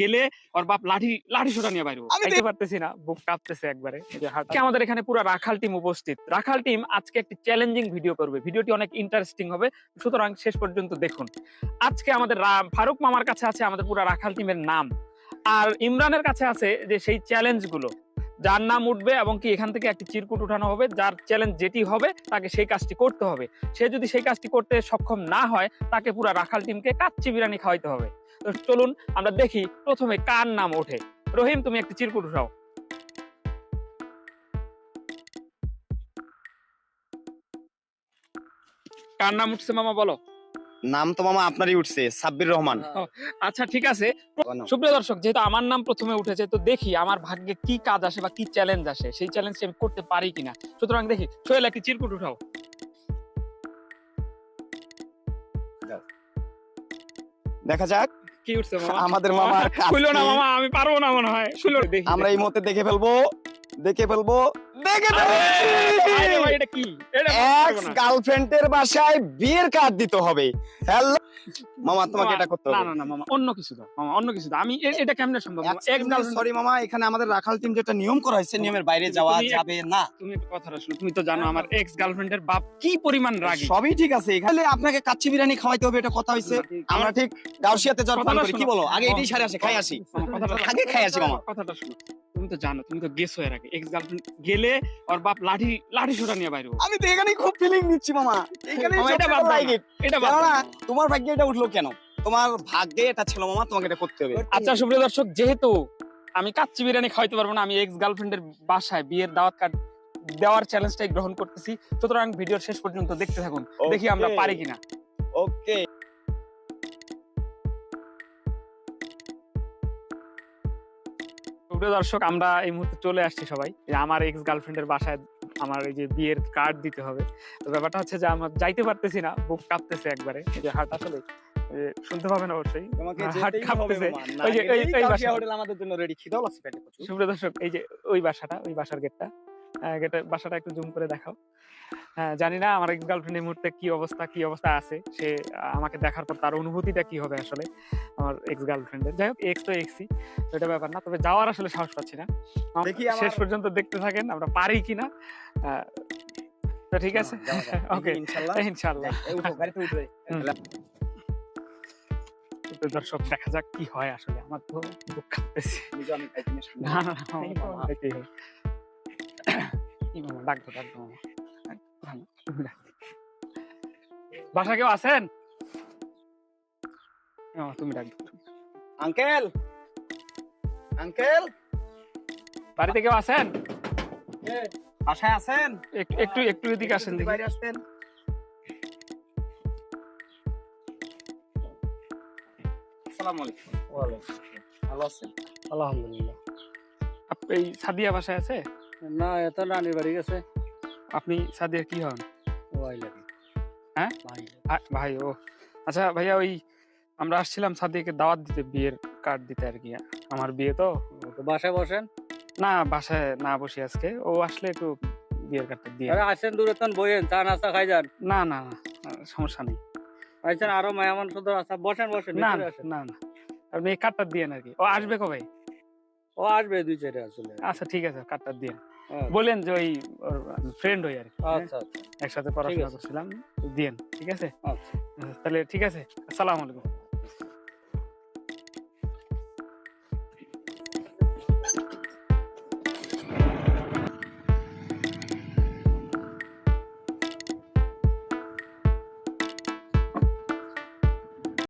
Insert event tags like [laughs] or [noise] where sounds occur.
গেলে ওর বাপ লাঠি লাঠি সোটা নিয়ে বাইরে খাইতে পারতেছি না বুক কাঁপতেছে একবারে। আমাদের এখানে পুরো রাখাল টিম উপস্থিত। রাখাল টিম আজকে একটি চ্যালেঞ্জিং ভিডিও করবে। ভিডিওটি অনেক ইন্টারেস্টিং হবে। সুতরাং শেষ পর্যন্ত দেখুন। আজকে আমাদের ফারুক মামার কাছে আছে আমাদের পুরো রাখাল টিমের নাম। আর ইমরানের কাছে আছে যে সেই চ্যালেঞ্জগুলো। যার নাম উঠবে এবং কি এখান থেকে একটি চিরকুট উঠানো হবে, যার চ্যালেঞ্জ যেটি হবে, তাকে সেই কাজটি করতে হবে। সে যদি সেই কাজটি করতে সক্ষম না হয়, তাকে পুরো রাখাল টিমকে কাচ্চি বিরিয়ানি খাওয়াইতে হবে। তো চলুন আমরা দেখি প্রথমে কার নাম ওঠে। রহিম, তুমি একটি চিরকুট উঠাও। কার নাম উঠছে মামা, বলো। নাম তো মামা আপনারই উঠছে সাব্বির রহমান। আচ্ছা ঠিক আছে। সুপ্রিয় দর্শক যেহেতু আমার নাম প্রথমে উঠেছে তো দেখি আমার ভাগ্যে কি কাজ আসে বা কি চ্যালেঞ্জ আসে। সেই চ্যালেঞ্জ আমি করতে পারি কিনা? সুতরাং দেখি সোহেল একটি চিরকুট উঠাও। দেখা যাক। কি উঠছে মামা? আমাদের কাজ খুলো [laughs] না মামা আমি পারব না মনে হয়। আমরা এই মুহূর্তে দেখে ফেলব। দেখে ফেলব। দেখে এক্স গার্লফ্রেন্ডের বাসায় বিয়ের কার্ড দিতে হবে। হ্যালো মামা তোমাকে এটা করতে হবে। না না মামা অন্য কিছু দাও মামা অন্য কিছু দাও। আমি এটা কেমনে সম্ভব? এক্স গার্লফ্রেন্ড সরি মামা এখানে আমাদের রাখাল টিম যেটা নিয়ম করা হয়েছে নিয়মের বাইরে যাওয়া তুমি যাবে না। তুমি একটা শুনো তুমি তো জানো আমার এক্স গার্লফ্রেন্ডের বাপ কি পরিমাণ রাগী। সবই ঠিক আছে এখানে আপনাকে কাচ্চি বিরিয়ানি খাওয়াইতে হবে এটা কথা হয়েছে। আমরা ঠিক গাউসিয়াতে কথাটা করি কি। বলো? আগে এটাই সারে আসে খাই আসি। আগে খাই আসি মামা। কথাটা শুনো। তুমি তো জানো তুমি তো গেছো এর আগে এক্স গার্লফ্রেন্ড গেলে ওর বাপ লাঠি লাঠি সোটা নিয়ে বাইরে আমি তো এখানেই খুব ফিলিং নিচ্ছি মামা। এখানে এটা বাদ দাও এটা বাদ। তোমার ভাগ্যে এটা উঠল কেন? তোমার ভাগ্যে এটা ছিল মামা তোমাকে এটা করতে হবে। আচ্ছা সুপ্রিয় দর্শক যেহেতু আমি কাচ্চি বিরিয়ানি খাওয়াইতে পারব না আমি এক্স গার্লফ্রেন্ডের বাসায় বিয়ের দাওয়াত কার্ড দেওয়ার চ্যালেঞ্জটাই গ্রহণ করতেছি। সুতরাং ভিডিওর শেষ পর্যন্ত দেখতে থাকুন। দেখি আমরা পারি কিনা। ওকে সুপ্রিয় দর্শক আমরা এই মুহূর্তে চলে আসছি সবাই। আমার এক্স গার্লফ্রেন্ডের বাসায় আমার এই যে বিয়ের কার্ড দিতে হবে। তো ব্যাপারটা হচ্ছে যে আমরা যাইতে পারতেছি না বুক কাঁপতেছে একবারে। যে হাট আসলে শুনতে পাবেন অবশ্যই। হবে কাঁপতেছে। না ওই যে- ওই- বাসা। হোটেল আমাদের জন্য রেডি খিদাও লাগছে সুপ্রিয় দর্শক এই যে ওই বাসাটা ওই বাসার গেটটা গেটে বাসাটা একটু জুম করে দেখাও। হ্যাঁ, জানি না আমার এক্স গার্লফ্রেন্ড এই মুহূর্তে কি অবস্থা কি অবস্থা আছে। সে আমাকে দেখার পর তার অনুভূতিটা কি হবে আসলে আমার এক্স গার্লফ্রেন্ডের যাই হোক এক্স তো এক্সই এটা ব্যাপার না। তবে যাওয়ার আসলে সাহস পাচ্ছি না। দেখি শেষ পর্যন্ত দেখতে থাকেন আমরা পারি কিনা। আহ, তো ঠিক আছে। দেখি ওকে ইনশাআল্লাহ। উঠবে। তো দর্শক দেখা যাক কি হয় আসলে। আমার তো সামনে। না না ডাকবো ডাকবো ডাক। বাসা কেউ আছেন? তুমি ডাকবো আঙ্কেল! আঙ্কেল! বাড়িতে কেউ আছেন? বাসায় আছেন? একটু একটু এদিকে আসেন বাইরে আসতেন। আসসালামু। আলাইকুম ভালো আছেন? আলহামদুলিল্লাহ। এই সাদিয়া বাসায় আছে? না এত নানির বাড়ি গেছে। আপনি সাদিয়ার কি হন? ও আইলে হ্যাঁ? ভাই ভাই ও। আচ্ছা ভাইয়া ওই আমরা আসছিলাম সাদিয়াকে দাওয়াত দিতে বিয়ের কার্ড দিতে আর কি। আমার বিয়ে তো। তো বাসায় বসেন। না বাসায় না বসি আজকে। ও আসলে একটু বিয়ের কার্ডটা দিয়ে আরে আসেন দূরে তখন বইয়েন চা নাস্তা খাই যান। না না না সমস্যা নেই। আইছেন আরও মেহমান শুধু আছে। বসেন বসেন না না না। আপনি এই কার্ডটা দিয়ে আর কি। ও আসবে কবে? ও আসবে দুই চারে আসলে। আচ্ছা ঠিক আছে কাটটা দিয়ে আচ্ছা, বলেন যে ওই ফ্রেন্ড হই আর হ্যাঁ? আচ্ছা আচ্ছা। একসাথে পড়াশোনা করছিলাম দিয়েন ঠিক আছে? আচ্ছা। তাহলে ঠিক আছে আসসালামু আলাইকুম।